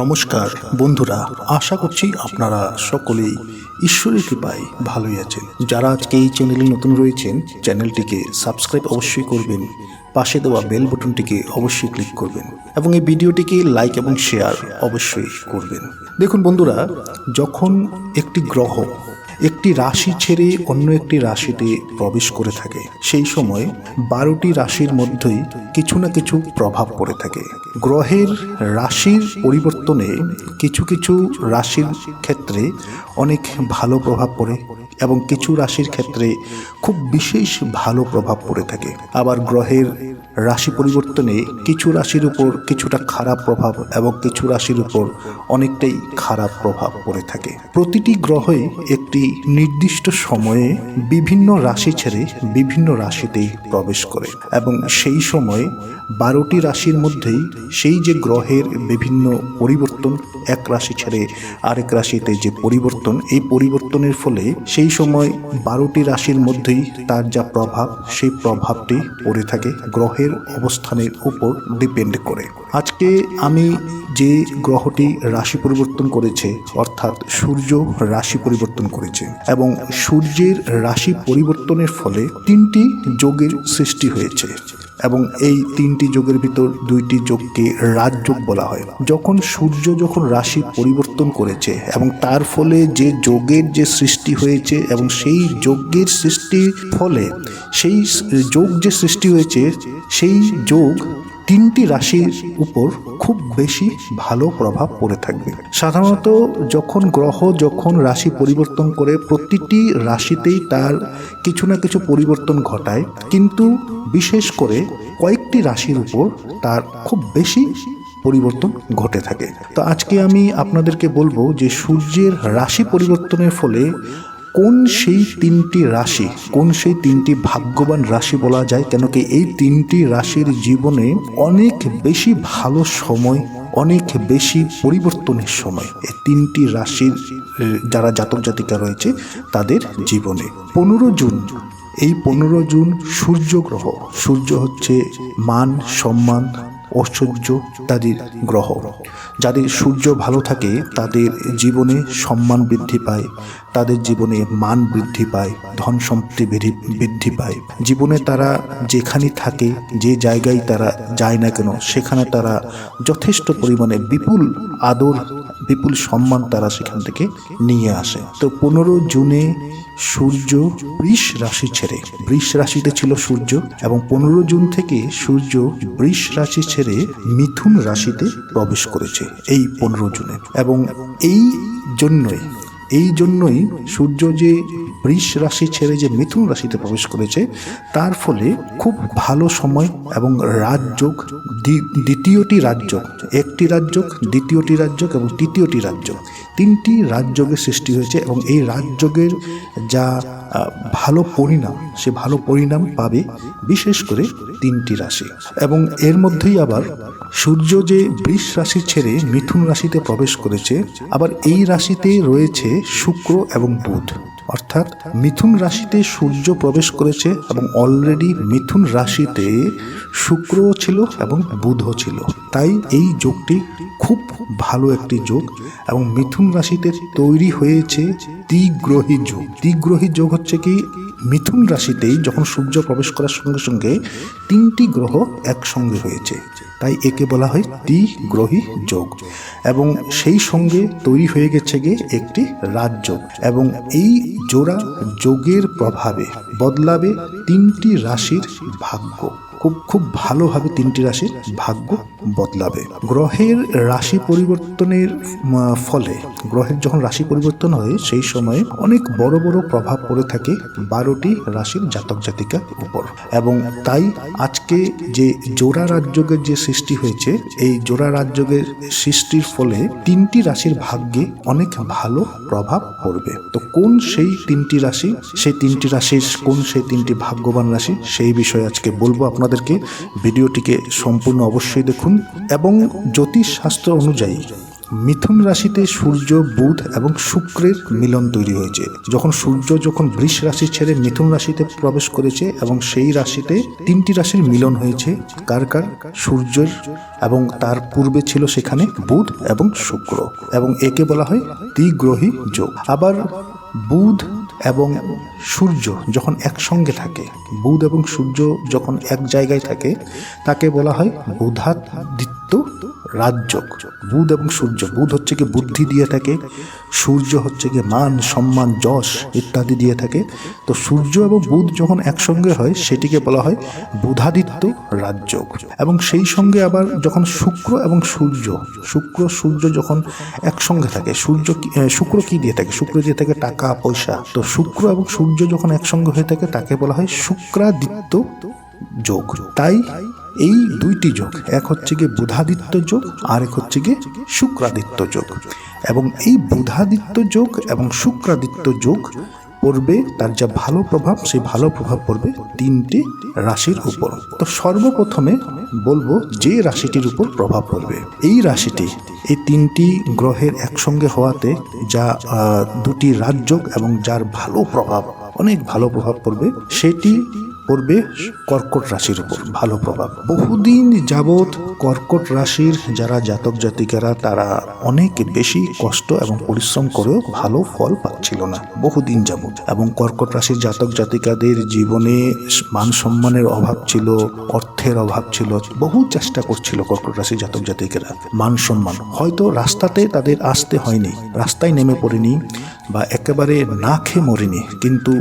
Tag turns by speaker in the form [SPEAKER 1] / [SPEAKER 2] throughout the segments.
[SPEAKER 1] নমস্কার বন্ধুরা, আশা করছি আপনারা সকলেই ঈশ্বরের কৃপায় ভালোই আছেন। যারা আজকে এই চ্যানেলে নতুন রয়েছেন, চ্যানেলটিকে সাবস্ক্রাইব অবশ্যই করবেন, পাশে দেওয়া বেল বটনটিকে অবশ্যই ক্লিক করবেন এবং এই ভিডিওটিকে লাইক এবং শেয়ার অবশ্যই করবেন। দেখুন বন্ধুরা, যখন একটি গ্রহ একটি রাশি ছেড়ে অন্য একটি রাশিতে প্রবেশ করে থাকে, সেই সময় বারোটি রাশির মধ্যেই কিছু না কিছু প্রভাব পড়ে থাকে। গ্রহের রাশির পরিবর্তনে কিছু কিছু রাশির ক্ষেত্রে অনেক ভালো প্রভাব পড়ে এবং কিছু রাশির ক্ষেত্রে খুব বিশেষ ভালো প্রভাব পড়ে থাকে। আবার গ্রহের রাশি পরিবর্তনে কিছু রাশির উপর কিছুটা খারাপ প্রভাব এবং কিছু রাশির উপর অনেকটাই খারাপ প্রভাব পড়ে থাকে। প্রতিটি গ্রহে একটি নির্দিষ্ট সময়ে বিভিন্ন রাশি ছেড়ে বিভিন্ন রাশিতেই প্রবেশ করে এবং সেই সময়ে বারোটি রাশির মধ্যেই সেই যে গ্রহের বিভিন্ন পরিবর্তন, এক রাশি ছেড়ে আরেক রাশিতে যে পরিবর্তন, এই পরিবর্তনের ফলে সেই সময় বারোটি রাশির মধ্যেই তার যা প্রভাব, সেই প্রভাবটি পড়ে থাকে। গ্রহের অবস্থানের উপর ডিপেন্ড করে। আজকে আমি যে গ্রহটি রাশি পরিবর্তন করেছে, অর্থাৎ সূর্য রাশি পরিবর্তন করেছে এবং সূর্যের রাশি পরিবর্তনের ফলে তিনটি যোগের সৃষ্টি হয়েছে। এবং এই তিনটি যোগের ভিতর দুইটি যোগকে রাজযোগ বলা হয়। যখন সূর্য যখন রাশি পরিবর্তন করেছে এবং তার ফলে যে যোগের যে সৃষ্টি হয়েছে এবং সেই যজ্ঞের সৃষ্টির ফলে সেই যোগ যে সৃষ্টি হয়েছে, সেই যোগ তিনটি রাশির উপর খুব বেশি ভালো প্রভাব পড়ে থাকবে। সাধারণত যখন গ্রহ যখন রাশি পরিবর্তন করে, প্রতিটি রাশিতেই তার কিছু না কিছু পরিবর্তন ঘটায়। কিন্তু বিশেষ করে কয়েকটি রাশির উপর তার খুব বেশি পরিবর্তন ঘটে থাকে। তো আজকে আমি আপনাদেরকে বলব যে সূর্যের রাশি পরিবর্তনের ফলে কোন সেই তিনটি রাশি, কোন সেই তিনটি ভাগ্যবান রাশি বলা যায় কেন কি এই তিনটি রাশির জীবনে অনেক বেশি ভালো সময়, অনেক বেশি পরিবর্তনের সময় এই তিনটি রাশির যারা জাতক জাতিকা রয়েছে তাদের জীবনে। পনেরো জুন, এই পনেরো জুন সূর্য গ্রহ, সূর্য হচ্ছে মান, সম্মান ঐশ্বর্য ইত্যাদির গ্রহ। যাদের সূর্য ভালো থাকে, তাদের জীবনে সম্মান বৃদ্ধি পায়, তাদের জীবনে মান বৃদ্ধি পায়, ধন সম্পত্তি বৃদ্ধি- বৃদ্ধি পায়। জীবনে তারা যেখানে থাকে, যে জায়গায় তারা যায় না কেন, সেখানে তারা যথেষ্ট পরিমাণে বিপুল আদর, বিপুল সম্মান তারা সেখান থেকে নিয়ে আসে। তো পনেরো জুনে সূর্য বৃষ রাশি ছেড়ে, বৃষ রাশিতে ছিল সূর্য এবং পনেরো জুন থেকে সূর্য বৃষ রাশি ছেড়ে মিথুন রাশিতে প্রবেশ করেছে এই পনেরো জুনে। এবং এই জন্যই এই জন্যই সূর্য যে বৃষ রাশি ছেড়ে যে মিথুন রাশিতে প্রবেশ করেছে, তার ফলে খুব ভালো সময় এবং রাজযোগ, দ্বি- দ্বিতীয়টি রাজযোগ, একটি রাজযোগ, দ্বিতীয়টি রাজযোগ এবং তৃতীয়টি রাজযোগ। তিনটি রাজযোগের সৃষ্টি হয়েছে এবং এই রাজযোগের যা ভালো পরিণাম, সে ভালো পরিণাম পাবে বিশেষ করে তিনটি রাশি। এবং এর মধ্যেই আবার সূর্য যে বৃষ রাশি ছেড়ে মিথুন রাশিতে প্রবেশ করেছে, আবার এই রাশিতে রয়েছে শুক্র এবং বুধ। অর্থাৎ মিথুন রাশিতে সূর্য প্রবেশ করেছে এবং অলরেডি মিথুন রাশিতে শুক্রও ছিল এবং বুধও ছিল। তাই এই যোগটি খুব ভালো একটি যোগ এবং মিথুন রাশিতে তৈরি হয়েছে দ্বিগ্রহী যোগ। দ্বিগ্রহী যোগ হচ্ছে কি? মিথুন রাশিতেই যখন সূর্য প্রবেশ করার সঙ্গে সঙ্গে তিনটি গ্রহ একসঙ্গে হয়েছে। তাই একে বলা হয় দ্বিগ্রহী যোগ। এবং সেই সঙ্গে তৈরি হয়ে গেছে গিয়ে একটি রাজযোগ এবং এই জোড়া যোগের প্রভাবে বদলাবে তিনটি রাশির ভাগ্য। খুব খুব ভালোভাবে তিনটি রাশির ভাগ্য বদলাবে। গ্রহের রাশি পরিবর্তনের ফলে গ্রহের যখন রাশি পরিবর্তন হয়, সেই সময়ে অনেক বড় বড় প্রভাব পড়ে থাকে বারোটি রাশির জাতক জাতিকার উপর। এবং তাই আজকে যে জোড়া রাজযোগের যে সৃষ্টি হয়েছে, এই জোড়া রাজযোগের সৃষ্টির ফলে তিনটি রাশির ভাগ্যে অনেক ভালো প্রভাব পড়বে। তো কোন সেই তিনটি রাশি, সেই তিনটি রাশির কোন সেই তিনটি ভাগ্যবান রাশি, সেই বিষয়ে আজকে বলব আপনাদেরকে ভিডিওটিকে সম্পূর্ণ অবশ্যই দেখুন এবং জ্যোতিষ শাস্ত্র অনুযায়ী মিথুন রাশিতে সূর্য, বুধ এবং শুক্রের মিলন তৈরি হয়েছে। যখন সূর্য যখন বৃষ রাশি ছেড়ে মিথুন রাশিতে প্রবেশ করেছে এবং সেই রাশিতে তিনটি রাশির মিলন হয়েছে, কার কার? সূর্যের এবং তার পূর্বে ছিল সেখানে বুধ এবং শুক্র এবং একে বলা হয় দ্বিগ্রহী যোগ। আবার বুধ এবং সূর্য যখন একসঙ্গে থাকে, বুধ এবং সূর্য যখন এক জায়গায় থাকে, তাকে বলা হয় বুধাদিত্য। রাজযোগ বুধ এবং সূর্য। বুধ হচ্ছে কি বুদ্ধি দিয়ে থাকে, সূর্য হচ্ছে কি মান, সম্মান, যশ ইত্যাদি দিয়ে থাকে। তো সূর্য এবং বুধ যখন একসঙ্গে হয়, সেটিকে বলা হয় বুধাদিত্য রাজযোগ এবং সেই সঙ্গে আবার যখন শুক্র এবং সূর্য, শুক্র, সূর্য যখন একসঙ্গে থাকে, সূর্য শুক্র কি দিয়ে থাকে? শুক্র দিয়ে থাকে টাকা, পয়সা। তো শুক্র এবং সূর্য যখন একসঙ্গে হয়ে থাকে, তাকে বলা হয় শুক্রাদিত্য যোগ। তাই এই দুইটি যোগ, এক হচ্ছে গিয়ে বুধাদিত্য যোগ আর এক হচ্ছে গিয়ে শুক্রাদিত্য যোগ। এবং এই বুধাদিত্য যোগ এবং শুক্রাদিত্য যোগ পড়বে, তার যা ভালো প্রভাব, সেই ভালো প্রভাব পড়বে তিনটি রাশির উপর। তো সর্বপ্রথমে বলব যে রাশিটির উপর প্রভাব পড়বে। এই রাশিটি, এই তিনটি গ্রহের একসঙ্গে হওয়াতে যা দুটি রাজযোগ এবং যার ভালো প্রভাব, অনেক ভালো প্রভাব পড়বে, সেটি পড়বে কর্কট রাশির উপর। ভালো প্রভাব। বহুদিন যাবৎ কর্কট রাশির যারা জাতক জাতিকারা, তারা অনেক বেশি কষ্ট এবং পরিশ্রম করেও ভালো ফল পাচ্ছিল না। বহুদিন যাবৎ। এবং কর্কট রাশির জাতক জাতিকাদের জীবনে মান সম্মানের অভাব ছিল, অর্থের অভাব ছিল। বহু চেষ্টা করছিল কর্কট রাশির জাতক জাতিকারা। মান সম্মান। হয়তো রাস্তাতে তাদের আসতে হয়নি। রাস্তায় নেমে পড়েনি। বা একেবারে না খেয়ে মরেনি, কিন্তু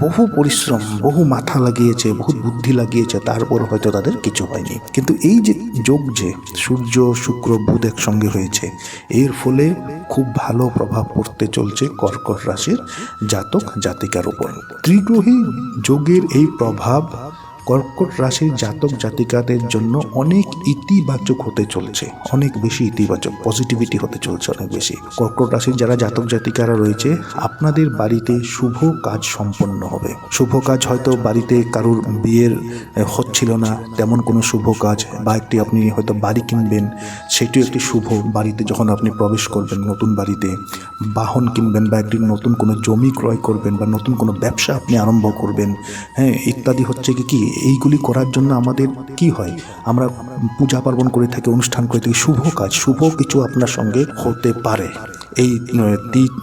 [SPEAKER 1] বহু পরিশ্রম, বহু মাথা লাগিয়েছে বহু বুদ্ধি লাগিয়েছে, তারপর হয়তো তাদের কিছু হয়নি। কিন্তু এই যে যোগ যে সূর্য, শুক্র, বুধ একসঙ্গে হয়েছে, এর ফলে খুব ভালো প্রভাব পড়তে চলছে কর্কট রাশির জাতক জাতিকার উপর। ত্রিগ্রহী যোগের এই প্রভাব কর্কট রাশির জাতক জাতিকাদের জন্য অনেক ইতিবাচক হতে চলছে। অনেক বেশি ইতিবাচক পজিটিভিটি হতে চলছে অনেক বেশি। কর্কট রাশির যারা জাতক জাতিকারা রয়েছে, আপনাদের বাড়িতে শুভ কাজ সম্পন্ন হবে। শুভ কাজ হয়তো বাড়িতে কারুর বিয়ের হচ্ছিল না, তেমন কোনো শুভ কাজ বা একটি আপনি হয়তো বাড়ি কিনবেন সেটিও একটি শুভ বাড়িতে যখন আপনি প্রবেশ করবেন নতুন বাড়িতে, বাহন কিনবেন বা একটি নতুন কোনো জমি ক্রয় করবেন বা নতুন কোনো ব্যবসা আপনি আরম্ভ করবেন হ্যাঁ ইত্যাদি হচ্ছে কি কি এইগুলি করার জন্য আমাদের কি হয়? আমরা পূজা পার্বণ করে থাকি, অনুষ্ঠান করে থাকি, শুভ কাজ, শুভ কিছু আপনার সঙ্গে হতে পারে। এই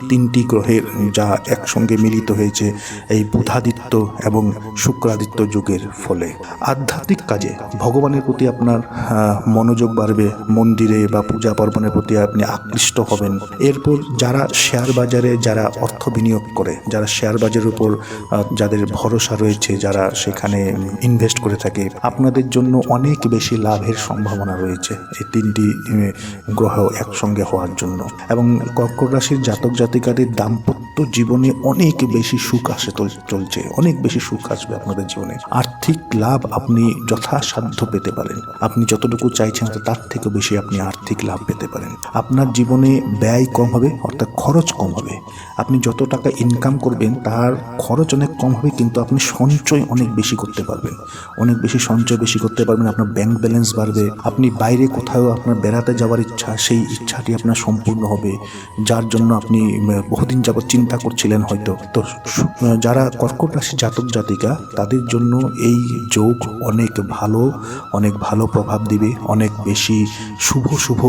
[SPEAKER 1] তিনটি গ্রহের যা একসঙ্গে মিলিত হয়েছে এই বুধাদিত্য এবং শুক্রাদিত্য যুগের ফলে। আধ্যাত্মিক কাজে ভগবানের প্রতি আপনার মনোযোগ বাড়বে, মন্দিরে বা পূজা পার্বণের প্রতি আপনি আকৃষ্ট হবেন। এরপর যারা শেয়ার বাজারে যারা অর্থ বিনিয়োগ করে, যারা শেয়ার বাজারের উপর যাদের ভরসা রয়েছে, যারা সেখানে ইনভেস্ট করে থাকে, আপনাদের জন্য অনেক বেশি লাভের সম্ভাবনা রয়েছে এই তিনটি গ্রহ একসঙ্গে হওয়ার জন্য। এবং কর্কট রাশির জাতক জাতিকাদের দাম্পত্য জীবনে অনেক বেশি সুখ আসে চল- চলছে। অনেক বেশি সুখ আসবে আপনাদের জীবনে। আর্থিক লাভ আপনি যথাসাধ্য পেতে পারেন। আপনি যতটুকু চাইছেন তার থেকে বেশি আপনি আর্থিক লাভ পেতে পারেন। আপনার জীবনে ব্যয় কম হবে, অর্থাৎ খরচ কম হবে। আপনি যত টাকা ইনকাম করবেন, তার খরচ অনেক কম হবে, কিন্তু আপনি সঞ্চয় অনেক বেশি করতে পারবেন। অনেক বেশি সঞ্চয় বেশি করতে পারবেন, আপনার ব্যাংক ব্যালেন্স বাড়বে। আপনি বাইরে কোথাও আপনার বেড়াতে যাওয়ার ইচ্ছা, সেই ইচ্ছাটি আপনার সম্পূর্ণ হবে। যার জন্য আপনি বহুদিন যাবৎ চিন্তা করছিলেন হয়তো। তো যারা কর্কট রাশি জাতক জাতিকা, তাদের জন্য এই যোগ অনেক ভালো অনেক ভালো প্রভাব দিবে, অনেক বেশি শুভ শুভ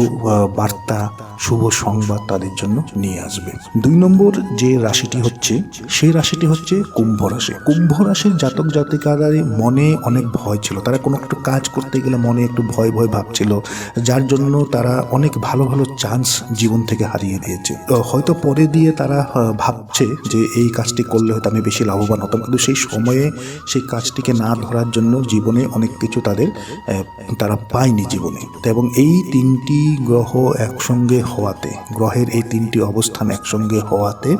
[SPEAKER 1] বার্তা শুভ সংবাদ তাদের জন্য নিয়ে আসবে। দুই নম্বর যে রাশিটি হচ্ছে, সেই রাশিটি হচ্ছে কুম্ভ রাশি। কুম্ভ রাশির জাতক জাতিকাদের মনে অনেক ভয় ছিল। তারা কোনো একটু কাজ করতে গেলে মনে একটু ভয় ভয় ভাবছিল, যার জন্য তারা অনেক ভালো ভালো চান্স জীবন থেকে হারিয়ে দিয়েছে। হয়তো পরে দিয়ে তারা ভাবছে যে এই কাজটি করলে হয়তো আমি বেশি লাভবান হতাম। কিন্তু সেই সময়ে সেই কাজটিকে না ধরার জন্য জীবনে অনেক কিছু তাদের তারা পায়নি জীবনে। এবং এই তিনটি গ্রহ একসঙ্গে হওয়াতে, গ্রহের এই তিনটি অবস্থান একসঙ্গে হওয়াতে,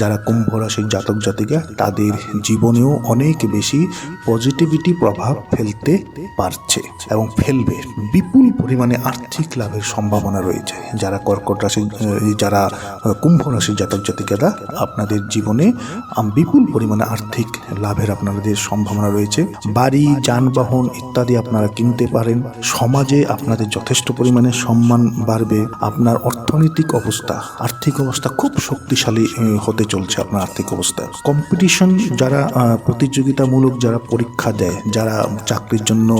[SPEAKER 1] যারা কুম্ভ রাশির জাতক জাতিকা, তাদের জীবনেও অনেক বেশি পজিটিভিটি প্রভাব ফেলতে পারছে এবং ফেলবে। বিপুল পরিমাণে আর্থিক লাভের সম্ভাবনা রয়েছে। যারা কর্কট রাশি যারা কুম্ভ রাশির জাতক জাতিকারা, আপনাদের জীবনে বিপুল পরিমাণে আর্থিক লাভের আপনাদের সম্ভাবনা রয়েছে। বাড়ি, যানবাহন ইত্যাদি আপনারা কিনতে পারেন। সমাজে আপনাদের যথেষ্ট পরিমাণে সম্মান বাড়বে। আপনার অর্থনৈতিক অবস্থা, আর্থিক অবস্থা খুব শক্তিশালী হতে চলছে আপনার আর্থিক অবস্থা কম্পিটিশন যারা প্রতিযোগিতামূলক যারা পরীক্ষা দেয়, যারা চাকরির জন্য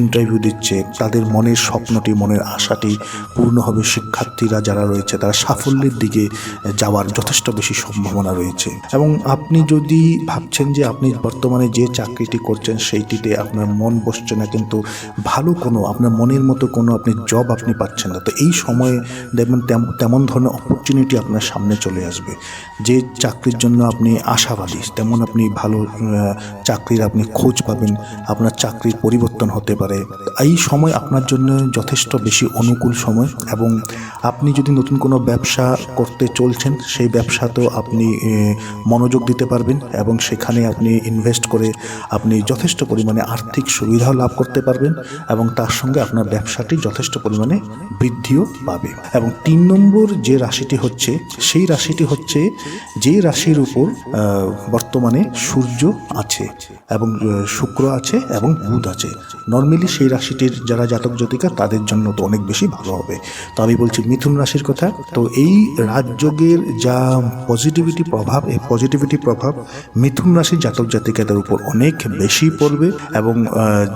[SPEAKER 1] ইন্টারভিউ দিচ্ছে, তাদের মনের স্বপ্নটি, মনের আশাটি পূর্ণ হবে শিক্ষার্থীরা যারা রয়েছে, তারা সাফল্যের দিকে যাওয়ার যথেষ্ট বেশি সম্ভাবনা রয়েছে। এবং আপনি যদি ভাবছেন যে আপনি বর্তমানে যে চাকরিটি করছেন, সেইটিতে আপনার মন বসছে না, কিন্তু ভালো কোনো, আপনার মনের মতো কোনো আপনি জব আপনি পাচ্ছেন না, তো এই সময়ে দেখবেন তেমন ধরনের অপরচুনিটি আপনার সামনে চলে আসবে। যে চাকরির জন্য আপনি আশাবাদী, তেমন আপনি ভালো চাকরির আপনি খোঁজ পাবেন, আপনার চাকরির পরিবর্তন হতে পারে। এই সময় আপনার জন্য যথেষ্ট বেশি অনুকূল সময় এবং আপনি যদি নতুন কোনো ব্যবসা করতে চলছেন, সেই ব্যবসাতেও আপনি মনোযোগ দিতে পারবেন এবং সেখানে আপনি ইনভেস্ট করে আপনি যথেষ্ট পরিমাণে আর্থিক সুবিধাও লাভ করতে পারবেন এবং তার সঙ্গে আপনার ব্যবসাটি যথেষ্ট পরিমাণে বৃদ্ধিও পাবে এবং তিন নম্বর যে রাশিটি হচ্ছে, সেই রাশিটি হচ্ছে যে রাশির উপর বর্তমানে সূর্য আছে এবং শুক্র আছে এবং বুধ আছে। নর্মালি সেই রাশিটির যারা জাতক জাতিকা, তাদের জন্য তো অনেক বেশি ভালো হবে। তো আমি বলছি মিথুন রাশির কথা, তো এই রাজযোগের যা পজিটিভিটি প্রভাব, এই পজিটিভিটি প্রভাব মিথুন রাশির জাতক জাতিকাদের উপর অনেক বেশি পড়বে এবং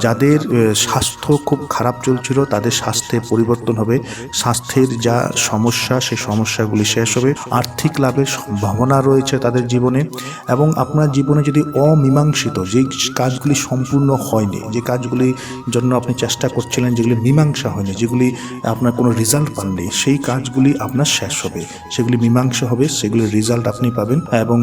[SPEAKER 1] যাদের স্বাস্থ্য খুব খারাপ চলছিল, তাদের স্বাস্থ্যে পরিবর্তন হবে। স্বাস্থ্যের যা সমস্যা, সেই সমস্যাগুলি শেষ হবে। আর্থিক লাভের সম্ভাবনা রয়েছে তাদের জীবনে এবং আপনার জীবনে যদি অমীমাংসিত যে কাজগুলি সম্পূর্ণ হয়নি, যে কাজগুলি জন্য আপনি চেষ্টা করছিলেন, যেগুলি মীমাংসা হয়নি, যেগুলি আপনার কোনো রেজাল্ট পাননি, সেই কাজগুলি আপনার শেষ হবে। সেগুলি মীমাংসা হবে, সেগুলির রেজাল্ট আপনি পাবেন এবং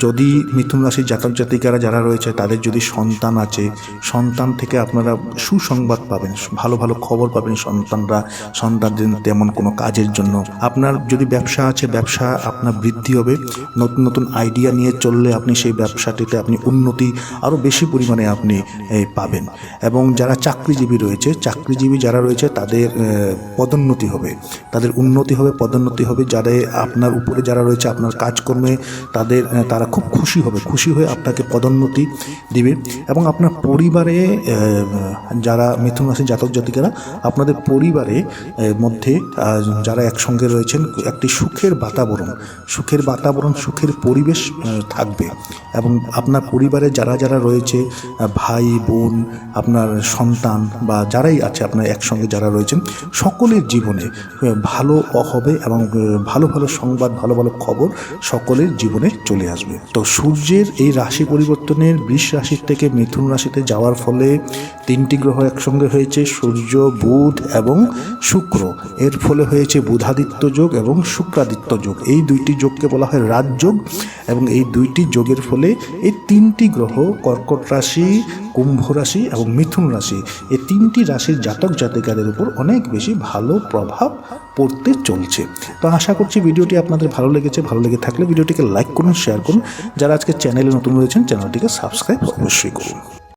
[SPEAKER 1] যদি মিথুন রাশির জাতক জাতিকারা যারা রয়েছে, তাদের যদি সন্তান আছে, সন্তান থেকে আপনারা সুসংবাদ পাবেন, ভালো ভালো খবর পাবেন সন্তানরা, সন্তানদের তেমন কোনো কাজের জন্য। আপনার যদি ব্যবসা আছে, ব্যবসা আপনার বৃদ্ধি হবে। নতুন নতুন আইডিয়া নিয়ে চললে আপনি সেই ব্যবসাটিতে আপনি উন্নতি আরও বেশি পরিমাণে আপনি পাবেন। এবং যারা চাকরিজীবী রয়েছে, চাকরিজীবী যারা রয়েছে, তাদের পদোন্নতি হবে। তাদের উন্নতি হবে, পদোন্নতি হবে। যাদের আপনার উপরে যারা রয়েছে, আপনার কাজকর্মে, তাদের তারা খুব খুশি হবে। খুশি হয়ে আপনাকে পদোন্নতি দিবে। এবং আপনার পরিবারে যারা মিথুন রাশির জাতক জাতিকারা, আপনাদের পরিবারে মধ্যে যারা একসঙ্গে রয়েছেন, একটি সুখের বাতাবরণ সুখের বাতাবরণ, সুখের পরিবেশ থাকবে। এবং আপনার পরিবারে যারা যারা রয়েছে ভাই, বোন, আপনার সন্তান বা যারাই আছে আপনার একসঙ্গে যারা রয়েছেন, সকলের জীবনে ভালো হবে এবং ভালো ভালো সংবাদ, ভালো ভালো খবর সকলের জীবনে চলে আসবে। তো সূর্যের এই রাশি পরিবর্তনের বৃষ রাশির থেকে মিথুন রাশিতে যাওয়ার ফলে তিনটি গ্রহ একসঙ্গে হয়েছে, সূর্য, বুধ এবং শুক্র। এর ফলে হয়েছে বুধাদিত্য যোগ এবং শুক্রাদিত্য যোগ। এই দুইটি যোগকে বলা হয় রাজযোগ এবং এই দুইটি যোগের ফলে এই তিনটি গ্রহ কর্কট রাশি, কুম্ভ রাশি এবং মিথুন রাশি, এই তিনটি রাশির জাতক জাতিকাদের উপর অনেক বেশি ভালো প্রভাব পড়তে চলছে। তো আশা করছি ভিডিওটি আপনাদের ভালো লেগেছে। ভালো লেগে থাকলে ভিডিওটিকে লাইক করুন, শেয়ার করুন। যারা আজকে চ্যানেলে নতুন রয়েছেন, চ্যানেলটিকে সাবস্ক্রাইব অবশ্যই করুন।